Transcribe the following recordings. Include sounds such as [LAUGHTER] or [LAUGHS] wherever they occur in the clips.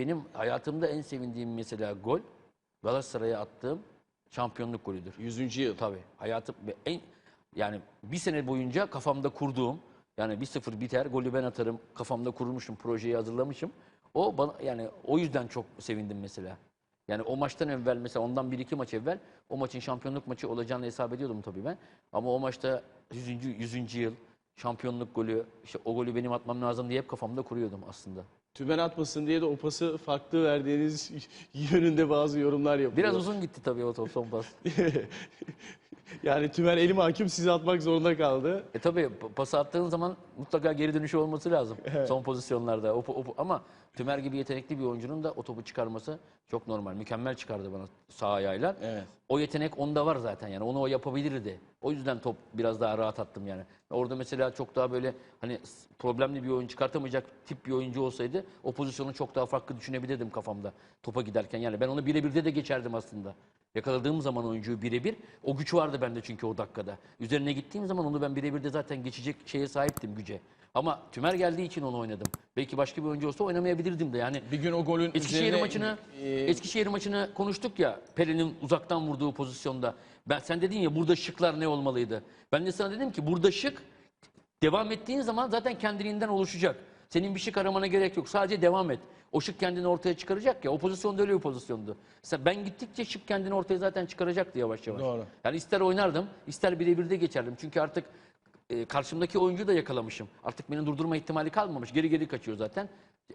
benim hayatımda en sevindiğim mesela gol Galatasaray'a attığım şampiyonluk golüdür. 100. yıl. Tabii hayatım en yani bir sene boyunca kafamda kurduğum yani 1-0 biter golü ben atarım kafamda kurmuşum projeyi hazırlamışım. O bana yani o yüzden çok sevindim mesela. Yani o maçtan evvel mesela ondan bir iki maç evvel o maçın şampiyonluk maçı olacağını hesap ediyordum tabii ben. Ama o maçta 100. 100. yıl şampiyonluk golü işte o golü benim atmam lazım diye hep kafamda kuruyordum aslında. Tümen atmasın diye de o pası farklı verdiğiniz [LAUGHS] yönünde bazı yorumlar yapılıyor. Biraz uzun gitti tabii o top son pas. [LAUGHS] yani Tümen elim hakim sizi atmak zorunda kaldı. E tabii pas attığın zaman mutlaka geri dönüşü olması lazım [LAUGHS] son pozisyonlarda. O, o- ama Tümer gibi yetenekli bir oyuncunun da o topu çıkarması çok normal. Mükemmel çıkardı bana sağ ayağıyla. Evet. O yetenek onda var zaten yani onu o yapabilirdi. O yüzden top biraz daha rahat attım yani. Orada mesela çok daha böyle hani problemli bir oyun çıkartamayacak tip bir oyuncu olsaydı o pozisyonu çok daha farklı düşünebilirdim kafamda topa giderken. Yani ben onu birebirde de geçerdim aslında. Yakaladığım zaman oyuncuyu birebir o güç vardı bende çünkü o dakikada. Üzerine gittiğim zaman onu ben birebirde zaten geçecek şeye sahiptim güce. Ama Tümer geldiği için onu oynadım. Belki başka bir oyuncu olsa oynamayabilirdim de. Yani Bir gün o golün Eskişehir üzerine, maçını e, Eskişehir maçını konuştuk ya Pelin'in uzaktan vurduğu pozisyonda. Ben sen dedin ya burada şıklar ne olmalıydı? Ben de sana dedim ki burada şık devam ettiğin zaman zaten kendiliğinden oluşacak. Senin bir şık aramana gerek yok. Sadece devam et. O şık kendini ortaya çıkaracak ya. O pozisyonda öyle bir pozisyondu. Sen, ben gittikçe şık kendini ortaya zaten çıkaracaktı yavaş yavaş. Doğru. Yani ister oynardım, ister birebir de geçerdim. Çünkü artık e, karşımdaki oyuncuyu da yakalamışım. Artık beni durdurma ihtimali kalmamış. Geri geri kaçıyor zaten.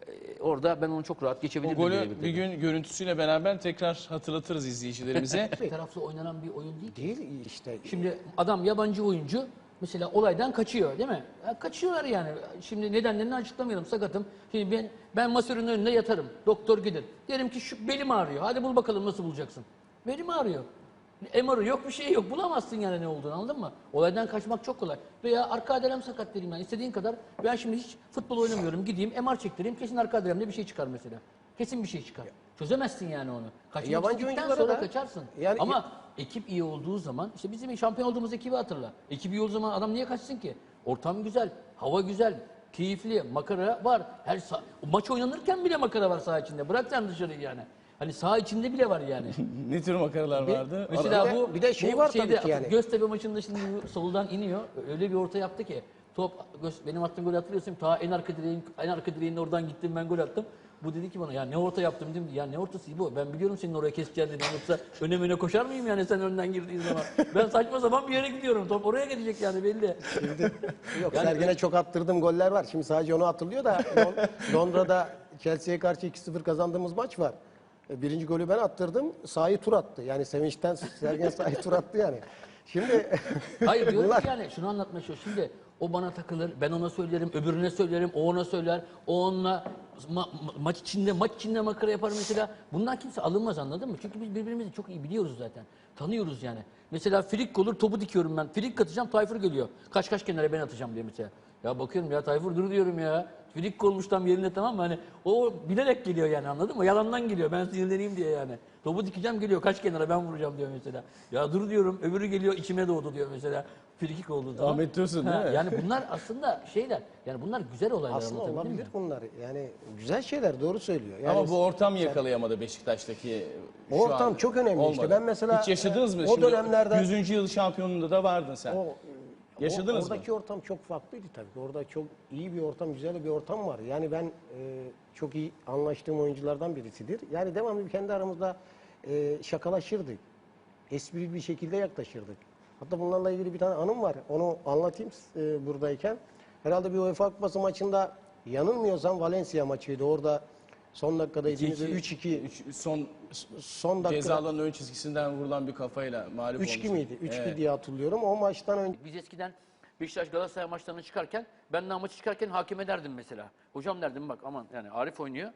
E, orada ben onu çok rahat o geçebilirdim. golü birebir de. bir gün görüntüsüyle beraber tekrar hatırlatırız izleyicilerimize. [LAUGHS] Bir taraflı oynanan bir oyun değil. Değil işte. Şimdi adam yabancı oyuncu mesela olaydan kaçıyor değil mi? Ya kaçıyorlar yani. Şimdi nedenlerini açıklamayalım sakatım. Şimdi ben ben masörün önünde yatarım. Doktor gelir. Derim ki şu belim ağrıyor. Hadi bul bakalım nasıl bulacaksın. Belim ağrıyor. MR'ı yok bir şey yok. Bulamazsın yani ne olduğunu anladın mı? Olaydan kaçmak çok kolay. Veya arka adelem sakat derim yani istediğin kadar. Ben şimdi hiç futbol oynamıyorum. Gideyim MR çektireyim. Kesin arka adelemde bir şey çıkar mesela. Kesin bir şey çıkar. Çözemezsin yani onu. Kaçmak Yabancı oyunculara sonra da- kaçarsın. Yani- Ama ekip iyi olduğu zaman işte bizim şampiyon olduğumuz ekibi hatırla. Ekip iyi olduğu zaman adam niye kaçsın ki? Ortam güzel, hava güzel, keyifli, makara var. Her maç oynanırken bile makara var saha içinde. Bırak sen dışarıyı yani. Hani saha içinde bile var yani. [LAUGHS] ne tür makaralar Bir- vardı? Mesela Bir de- bu bir de şey bu var tabii ki yani. Göztepe maçında şimdi bu soldan iniyor. Öyle bir orta yaptı ki top Göz- benim attığım golü hatırlıyorsun. Ta en arka direğin en arka direğin oradan gittim ben gol attım. Bu dedi ki bana ya ne orta yaptım dedim. Ya ne ortası bu? Ben biliyorum senin oraya keseceğini dedim. Yoksa öne öne koşar mıyım yani sen önden girdiğin zaman? Ben saçma sapan bir yere gidiyorum. Top oraya gidecek yani belli. [LAUGHS] Yok Sergen'e çok attırdığım goller var. Şimdi sadece onu hatırlıyor da Lon- [LAUGHS] Londra'da Chelsea'ye karşı 2-0 kazandığımız maç var. E, Birinci golü ben attırdım. Sahayı tur attı. Yani sevinçten Sergen sahayı tur attı yani. Şimdi [LAUGHS] Hayır diyorum bunlar yani şunu anlatmaya çalışıyorum. Şimdi o bana takılır, ben ona söylerim, öbürüne söylerim, o ona söyler, o onunla ma- ma- maç içinde maç içinde makara yapar mesela. Bundan kimse alınmaz anladın mı? Çünkü biz birbirimizi çok iyi biliyoruz zaten. Tanıyoruz yani. Mesela frik olur topu dikiyorum ben. Frik atacağım Tayfur geliyor. Kaç kaç kenara ben atacağım diye mesela. Ya bakıyorum ya Tayfur dur diyorum ya. Frik olmuş tam yerinde tamam mı? Hani o bilerek geliyor yani anladın mı? Yalandan geliyor ben sinirleneyim diye yani. Topu dikeceğim geliyor kaç kenara ben vuracağım diyor mesela. Ya dur diyorum öbürü geliyor içime doğdu diyor mesela. Frikik oldu tamam. Ahmet Dursun değil mi? Yani bunlar aslında şeyler. Yani bunlar güzel olaylar aslında anlatabildim olabilir mi? bunlar. Yani güzel şeyler doğru söylüyor. Yani Ama bu ortam yakalayamadı Beşiktaş'taki şu Ortam an çok önemli işte. olmadı. Ben mesela, Hiç yaşadınız mı? o Şimdi dönemlerde- 100. yıl şampiyonluğunda da vardın sen. o Yaşadınız o, mı? Oradaki ortam çok farklıydı tabii. Orada çok iyi bir ortam, güzel bir ortam var. Yani ben e, çok iyi anlaştığım oyunculardan birisidir. Yani devamlı kendi aramızda e, şakalaşırdık. Esprili bir şekilde yaklaşırdık. Hatta bunlarla ilgili bir tane anım var. Onu anlatayım e, buradayken. Herhalde bir UEFA Kupası maçında yanılmıyorsam Valencia maçıydı. Orada son dakikada ikimiz de 3-2 Üç- son son dakikada ceza alanının ön çizgisinden vurulan bir kafayla mağlup 3-2 olmuştuk. miydi? 3-2 Evet. diye hatırlıyorum. O maçtan önce Biz eskiden Beşiktaş Galatasaray maçlarına çıkarken ben daha maçı çıkarken hakime derdim mesela. Hocam derdim bak aman yani Arif oynuyor.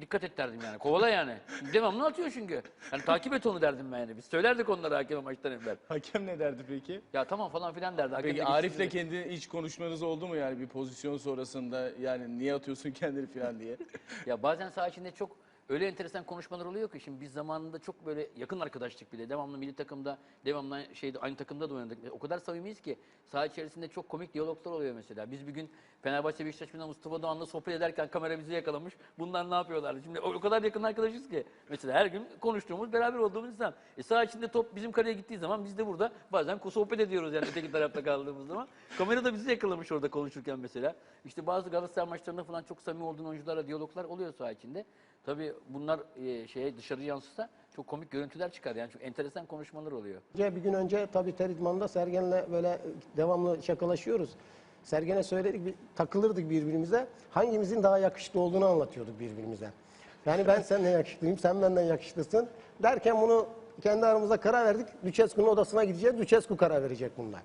Dikkat et derdim yani. Kovala yani. Devamlı atıyor çünkü. Yani takip et onu derdim ben yani. Biz söylerdik onlara hakeme maçtan evvel. Hakem ne derdi peki? Ya tamam falan filan derdi. Hakem Peki de Arif'le geçti. kendi hiç konuşmanız oldu mu yani bir pozisyon sonrasında yani niye atıyorsun kendini falan diye? Ya bazen saha içinde çok öyle enteresan konuşmalar oluyor ki şimdi biz zamanında çok böyle yakın arkadaşlık bile devamlı milli takımda devamlı şeyde aynı takımda da oynadık. O kadar samimiyiz ki saha içerisinde çok komik diyaloglar oluyor mesela. Biz bir gün Fenerbahçe Beşiktaş maçında Mustafa Doğan'la sohbet ederken kamera bizi yakalamış. Bunlar ne yapıyorlardı? Şimdi o o kadar yakın arkadaşız ki. Mesela her gün konuştuğumuz, beraber olduğumuz insan. E saha içinde top bizim kaleye gittiği zaman biz de burada bazen sohbet ediyoruz yani öteki tarafta kaldığımız zaman. Kamera da bizi yakalamış orada konuşurken mesela. İşte bazı Galatasaray maçlarında falan çok samimi olduğun oyuncularla diyaloglar oluyor saha içinde. Tabii bunlar e, şeye dışarı yansısa çok komik görüntüler çıkar. Yani çok enteresan konuşmalar oluyor. Bir gün önce tabii Teridman'da Sergen'le böyle devamlı şakalaşıyoruz. Sergen'e söyledik, bir, takılırdık birbirimize. Hangimizin daha yakışıklı olduğunu anlatıyorduk birbirimize. Yani ben senden yakışıklıyım, sen benden yakışıklısın. Derken bunu kendi aramızda karar verdik. Lucescu'nun odasına gideceğiz. Lucescu karar verecek bunlar.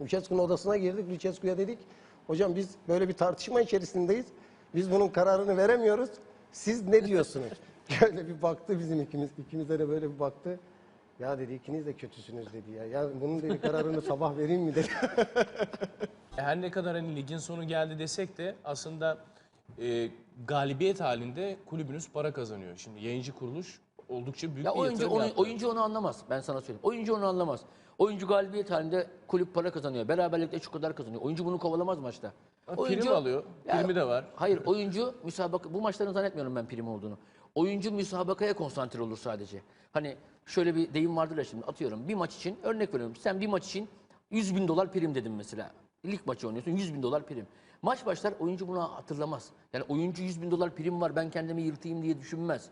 Lucescu'nun odasına girdik. Lucescu'ya dedik, hocam biz böyle bir tartışma içerisindeyiz. Biz bunun kararını veremiyoruz. Siz ne diyorsunuz? [LAUGHS] Şöyle bir baktı bizim ikimiz, ikimize de böyle bir baktı. Ya dedi ikiniz de kötüsünüz dedi ya. Ya bunun dedi kararını sabah vereyim mi dedi. [LAUGHS] Her ne kadar hani ligin sonu geldi desek de aslında e, galibiyet halinde kulübünüz para kazanıyor. Şimdi yayıncı kuruluş oldukça büyük Ya bir oyuncu yatırım onu, yaptı. oyuncu onu anlamaz. Ben sana söyleyeyim. Oyuncu onu anlamaz. Oyuncu galibiyet halinde kulüp para kazanıyor. Beraberlikte şu kadar kazanıyor. Oyuncu bunu kovalamaz maçta. Ha, prim alıyor. Primi de var. Hayır oyuncu müsabaka bu maçların zannetmiyorum ben prim olduğunu. Oyuncu müsabakaya konsantre olur sadece. Hani şöyle bir deyim vardır ya şimdi atıyorum bir maç için örnek veriyorum. Sen bir maç için 100 bin dolar prim dedim mesela. Lig maçı oynuyorsun 100 bin dolar prim. Maç başlar oyuncu bunu hatırlamaz. Yani oyuncu 100 bin dolar prim var ben kendimi yırtayım diye düşünmez.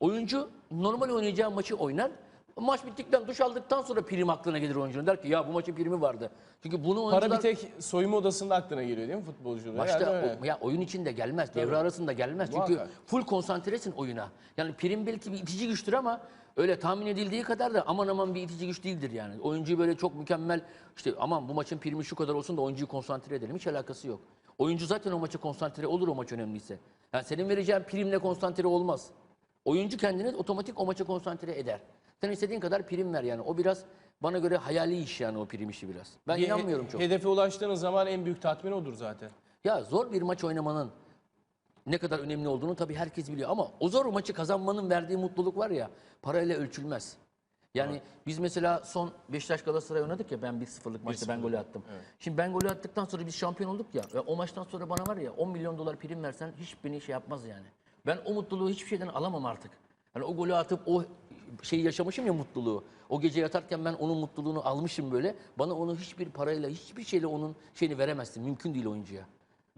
Oyuncu normal oynayacağı maçı oynar. Maç bittikten duş aldıktan sonra prim aklına gelir oyuncunun. Der ki ya bu maçın primi vardı. Çünkü bunu oyuncular... Para bir tek soyunma odasında aklına geliyor değil mi futbolcuda? Başta Yani öyle. o- ya oyun içinde gelmez, devre arasında gelmez. Çünkü Muhakkak. full konsantresin oyuna. Yani prim belki bir itici güçtür ama öyle tahmin edildiği kadar da aman aman bir itici güç değildir yani. Oyuncuyu böyle çok mükemmel işte aman bu maçın primi şu kadar olsun da oyuncuyu konsantre edelim. Hiç alakası yok. Oyuncu zaten o maça konsantre olur o maç önemliyse. Yani senin vereceğin primle konsantre olmaz. Oyuncu kendini otomatik o maça konsantre eder. Sen istediğin kadar prim ver yani. O biraz bana göre hayali iş yani o prim işi biraz. Ben he- inanmıyorum çok. Hedefe ulaştığınız zaman en büyük tatmin odur zaten. Ya zor bir maç oynamanın ne kadar önemli olduğunu tabii herkes biliyor ama o zor maçı kazanmanın verdiği mutluluk var ya parayla ölçülmez. Yani biz mesela son Beşiktaş Galatasaray oynadık ya ben 1-0'lık maçta ben golü attım. Şimdi ben golü attıktan sonra biz şampiyon olduk ya ve o maçtan sonra bana var ya 10 milyon dolar prim versen hiç beni şey yapmaz yani. Ben o mutluluğu hiçbir şeyden alamam artık. Hani o golü atıp o şeyi yaşamışım ya mutluluğu. O gece yatarken ben onun mutluluğunu almışım böyle. Bana onu hiçbir parayla, hiçbir şeyle onun şeyini veremezsin. Mümkün değil oyuncuya.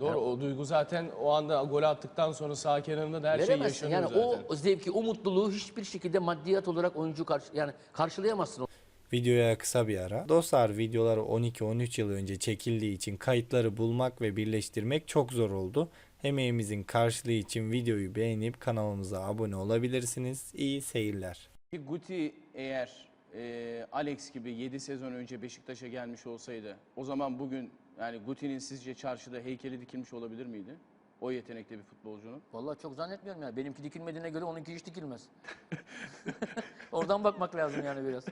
Doğru o duygu zaten o anda gol attıktan sonra sağ kenarında da her şey Veremezsin. yaşanıyor Yani zaten. o zevki, o mutluluğu hiçbir şekilde maddiyat olarak oyuncu karşı, yani karşılayamazsın. Videoya kısa bir ara. Dostlar videoları 12-13 yıl önce çekildiği için kayıtları bulmak ve birleştirmek çok zor oldu. Emeğimizin karşılığı için videoyu beğenip kanalımıza abone olabilirsiniz. İyi seyirler. Guti eğer e, Alex gibi 7 sezon önce Beşiktaş'a gelmiş olsaydı o zaman bugün yani Guti'nin sizce çarşıda heykeli dikilmiş olabilir miydi? O yetenekte bir futbolcunun. Vallahi çok zannetmiyorum ya. Benimki dikilmediğine göre onunki hiç dikilmez. [LAUGHS] Oradan bakmak lazım yani biraz.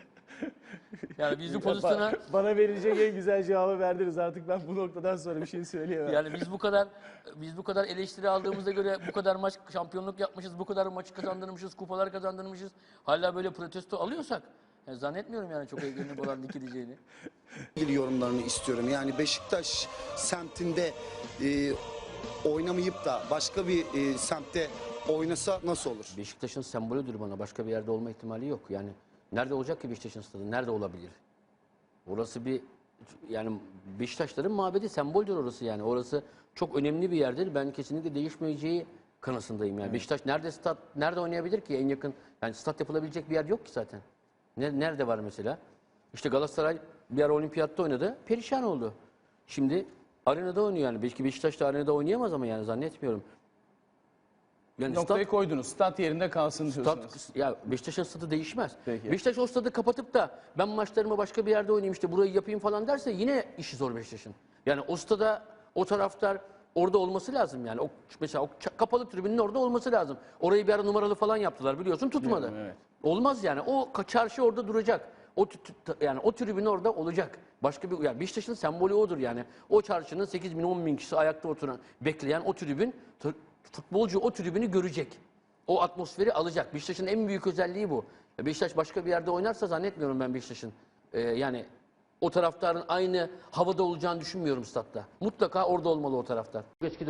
Yani biz bu pozisyona Bana verilecek en güzel cevabı verdiniz artık ben bu noktadan sonra bir şey söyleyemem. yani biz bu kadar biz bu kadar eleştiri aldığımızda göre bu kadar maç şampiyonluk yapmışız, bu kadar maçı kazandırmışız, kupalar kazandırmışız. Hala böyle protesto alıyorsak yani zannetmiyorum yani çok ilgili olan dikileceğini. ilgili yorumlarını istiyorum. Yani Beşiktaş semtinde e, oynamayıp da başka bir e, semtte oynasa nasıl olur? Beşiktaş'ın sembolüdür bana. Başka bir yerde olma ihtimali yok. Yani nerede olacak ki Beşiktaş'ın stadı? Nerede olabilir? Orası bir yani Beşiktaşların mabedi semboldür orası yani. Orası çok önemli bir yerdir. Ben kesinlikle değişmeyeceği kanısındayım yani. Beşiktaş nerede stat nerede oynayabilir ki en yakın? Yani stat yapılabilecek bir yer yok ki zaten. Ne- Nerede var mesela? İşte Galatasaray bir ara olimpiyatta oynadı. Perişan oldu. Şimdi arenada oynuyor yani. Belki Beşiktaş da arenada oynayamaz ama yani zannetmiyorum. Yani Noktayı koydunuz. Stat yerinde kalsın diyorsunuz. Stat, ya Beşiktaş'ın stadı değişmez. Peki. Beşiktaş o stadı kapatıp da ben maçlarımı başka bir yerde oynayayım işte burayı yapayım falan derse yine işi zor Beşiktaş'ın. Yani o stada o taraftar orada olması lazım yani. O mesela o kapalı tribünün orada olması lazım. Orayı bir ara numaralı falan yaptılar biliyorsun tutmadı. Evet. Olmaz yani. O çarşı orada duracak. O yani o tribün orada olacak. Başka bir yani Beşiktaş'ın sembolü odur yani. O çarşının 8 bin 10 bin kişi ayakta oturan bekleyen o tribün futbolcu o tribünü görecek. o atmosferi alacak. Beşiktaş'ın en büyük özelliği bu. Beşiktaş başka bir yerde oynarsa zannetmiyorum ben Beşiktaş'ın. e, yani o taraftarın aynı havada olacağını düşünmüyorum statta. Mutlaka orada olmalı o taraftar. Eski